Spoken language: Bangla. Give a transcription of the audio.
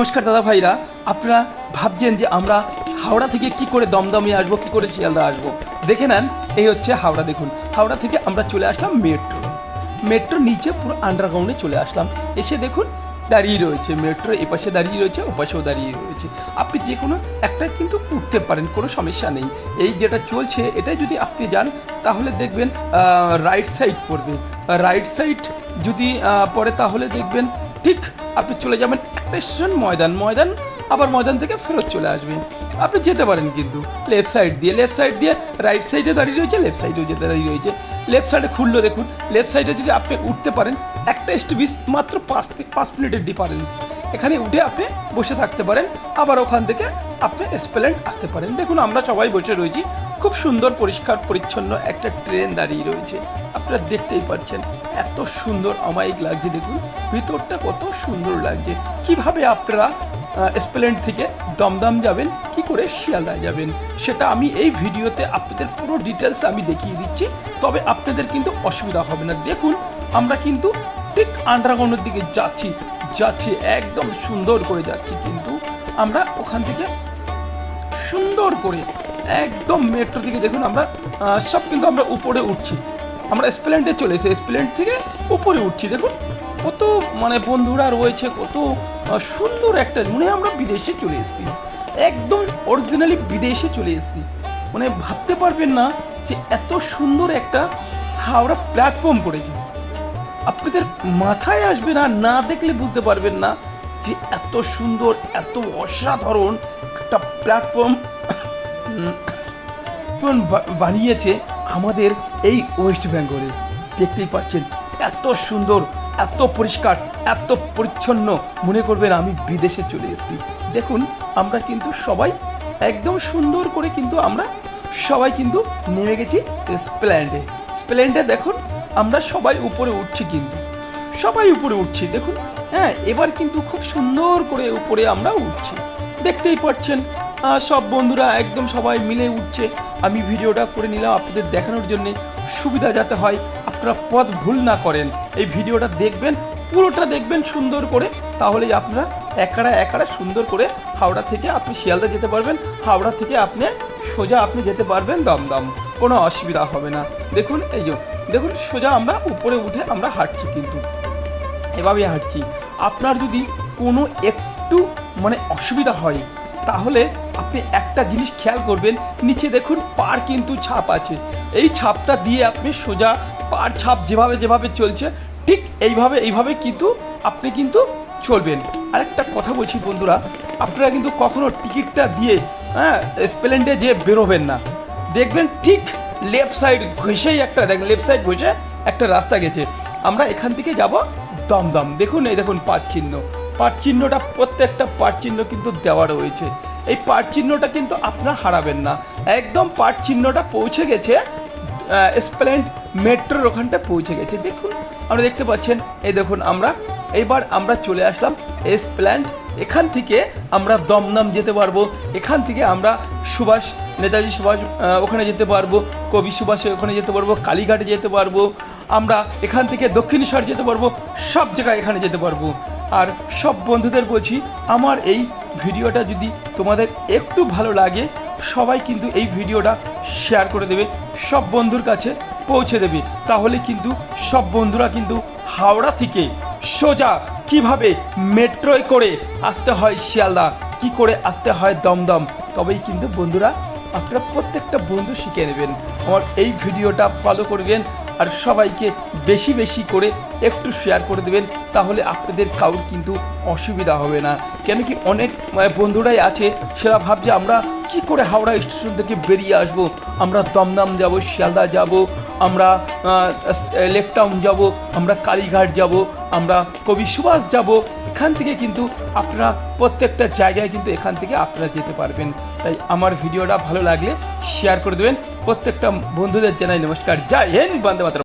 নমস্কার দাদা ভাইরা, আপনারা ভাবছেন যে আমরা হাওড়া থেকে কি করে দমদমে আসব, কি করে শিয়ালদা আসব? দেখে নেন, এই হচ্ছে হাওড়া দেখুন। হাওড়া থেকে আমরা চলে আসলাম মেট্রো। মেট্রো নিচে পুরো আন্ডারগ্রাউন্ডে চলে আসলাম। এসে দেখুন, দাঁড়িয়ে রয়েছে মেট্রো, এপাশে দাঁড়িয়ে রয়েছে, ওপাশেও দাঁড়িয়ে রয়েছে। আপনি যে কোনো একটা কিন্তু উঠতে পারেন, কোনো সমস্যা নেই। এই যেটা চলছে, এটাই যদি আপনি যান, তাহলে দেখবেন রাইট সাইড পড়বে। রাইট সাইড যদি পড়ে, তাহলে দেখবেন ঠিক, আপনি চলে যাবেন একটা স্টেশন, ময়দান ময়দান, আবার ময়দান থেকে ফেরত চলে আসবেন। আপনি যেতে পারেন কিন্তু লেফট সাইড দিয়ে লেফট সাইড দিয়ে রাইট সাইডে দাঁড়িয়ে রয়েছে লেফট সাইডেও যেতে দাঁড়িয়ে রয়েছে। লেফট সাইডে খুললো দেখুন লেফট সাইডে যদি আপনি উঠতে পারেন একটা স্টপিস মাত্র পাঁচ পাঁচ মিনিটের ডিফারেন্স এখানে উঠে আপনি বসে থাকতে পারেন, আবার ওখান থেকে আপনি এসপ্লেন্ড আসতে পারেন। দেখুন, আমরা সবাই বসে রয়েছি। খুব সুন্দর, পরিষ্কার, পরিচ্ছন্ন একটা ট্রেন দাঁড়িয়ে রয়েছে। আপনারা দেখতেই পাচ্ছেন, এত সুন্দর অমায়িক লাগছে। দেখুন, ভিতরটা কত সুন্দর লাগছে। কীভাবে আপনারা এসপ্লেন্ড থেকে দমদম যাবেন, কি করে শিয়ালদায় যাবেন, সেটা আমি এই ভিডিওতে আপনাদের পুরো ডিটেলস আমি দেখিয়ে দিচ্ছি। তবে আপনাদের কিন্তু অসুবিধা হবে না। দেখুন, আমরা কিন্তু ঠিক আন্ডারগ্রাউন্ডের দিকে যাচ্ছি যাচ্ছি, একদম সুন্দর করে যাচ্ছি। কিন্তু আমরা ওখান থেকে সুন্দর করে একদম মেট্রো থেকে দেখুন আমরা সব কিন্তু আমরা উপরে উঠছি। আমরা স্প্লেন্ডে চলে এসে স্প্লেন্ড থেকে উপরে উঠছি। দেখুন, কত মানে বন্ধুরা রয়েছে, কত সুন্দর একটা মনে আমরা বিদেশে চলে এসেছি। একদম অরিজিনালি বিদেশে চলে এসেছি। মানে ভাবতে পারবেন না যে এত সুন্দর একটা হাওড়া প্ল্যাটফর্ম করেছে। আপনাদের মাথায় আসবে না না দেখলে বুঝতে পারবেন না যে এত সুন্দর, এত অসাধারণ একটা প্ল্যাটফর্ম বানিয়েছে আমাদের এই ওয়েস্ট বেঙ্গলে দেখতেই পাচ্ছেন, এত সুন্দর, এত পরিষ্কার, এত পরিচ্ছন্ন। মনে করবেন আমি বিদেশে চলে এসেছি। দেখুন, আমরা কিন্তু সবাই একদম সুন্দর করে কিন্তু আমরা সবাই কিন্তু নেমে গেছি স্প্ল্যান্ডে স্প্ল্যান্ডে দেখুন আমরা সবাই উপরে উঠছি কিন্তু। সবাই উপরে উঠছি, দেখুন। হ্যাঁ এবার কিন্তু খুব সুন্দর করে উপরে আমরা উঠছি। দেখতেই পাচ্ছেন সব বন্ধুরা একদম সবাই মিলে উঠছে। আমি ভিডিওটা করে নিলাম আপনাদের দেখানোর জন্যে। সুবিধা যাতে হয়, আপনারা পথ ভুল না করেন। এই ভিডিওটা দেখবেন, পুরোটা দেখবেন সুন্দর করে। তাহলেই আপনারা একারা একারা সুন্দর করে হাওড়া থেকে আপনি শিয়ালদা যেতে পারবেন। হাওড়া থেকে আপনি সোজা আপনি যেতে পারবেন দমদম। কোনো অসুবিধা হবে না। দেখুন, এই যে, দেখুন, সোজা আমরা উপরে উঠে আমরা হাঁটছি কিন্তু। এভাবে হাঁটছি। আপনার যদি কোনো একটু মানে অসুবিধা হয়, তাহলে আপনি একটা জিনিস খেয়াল করবেন, নিচে দেখুন পার কিন্তু ছাপ আছে। এই ছাপটা দিয়ে আপনি সোজা পার ছাপ যেভাবে যেভাবে চলছে, ঠিক এইভাবে এইভাবে কিন্তু আপনি কিন্তু চলবেন। আরেকটা কথা বলছি বন্ধুরা, আপনারা কিন্তু কখনো টিকিটটা দিয়ে হ্যাঁ স্প্লেন্ডে যে বেরোবেন না। দেখবেন ঠিক লেফট সাইড ঘষেই একটা, দেখবেন লেফট সাইড ঘষে একটা রাস্তা গেছে। আমরা এখান থেকে যাব দমদম। দেখুন, এই দেখুন পাট চিহ্ন। পাট চিহ্নটা প্রত্যেকটা পাট চিহ্ন কিন্তু দেওয়া রয়েছে। এই পাট চিহ্নটা কিন্তু আপনারা হারাবেন না। একদম পাট চিহ্নটা পৌঁছে গেছে স্প্লেন্ড মেট্রোর ওখানটা পৌঁছে গেছে। দেখুন, আমরা দেখতে পাচ্ছেন, এই দেখুন আমরা। এইবার আমরা চলে আসলাম এস প্ল্যান্ট এখান থেকে আমরা দমদম যেতে পারব। এখান থেকে আমরা সুভাষ নেতাজি সুভাষ ওখানে যেতে পারব, কবি সুভাষে ওখানে যেতে পারব, কালীঘাটে যেতে পারব, আমরা এখান থেকে দক্ষিণেশ্বর যেতে পারব, সব জায়গায় এখানে যেতে পারব। আর সব বন্ধুদের বলছি, আমার এই ভিডিওটা যদি তোমাদের একটু ভালো লাগে, সবাই কিন্তু এই ভিডিওটা শেয়ার করে দেবে, সব বন্ধুর কাছে পৌঁছে দেবে। তাহলে কিন্তু সব বন্ধুরা কিন্তু হাওড়া থেকে সোজা কীভাবে মেট্রোয় করে আসতে হয় শিয়ালদা, কি করে আসতে হয় দমদম, তবেই কিন্তু বন্ধুরা আপনারা প্রত্যেকটা বন্ধু শিখে নেবেন। আমার এই ভিডিওটা ফলো করবেন আর সবাইকে বেশি বেশি করে একটু শেয়ার করে দেবেন তাহলে আপনাদের কাউর কিন্তু অসুবিধা হবে না। কেন কি অনেক মানে, বন্ধুরাই আছে সেরা ভাবছে আমরা কি করে হাওড়া স্টেশন থেকে বেরিয়ে আসব? আমরা দমদম যাব শিয়ালদা যাব আমরা লেকটাউন যাব আমরা কালীঘাট যাব আমরা কবি সুভাষ যাব এখান থেকে কিন্তু আপনারা প্রত্যেকটা জায়গায় কিন্তু এখান থেকে আপনারা যেতে পারবেন। তাই আমার ভিডিওটা ভালো লাগলে শেয়ার করে দেবেন। প্রত্যেকটা বন্ধুদের জানাই নমস্কার। জয় হিন্দ, বন্দে মাতরম।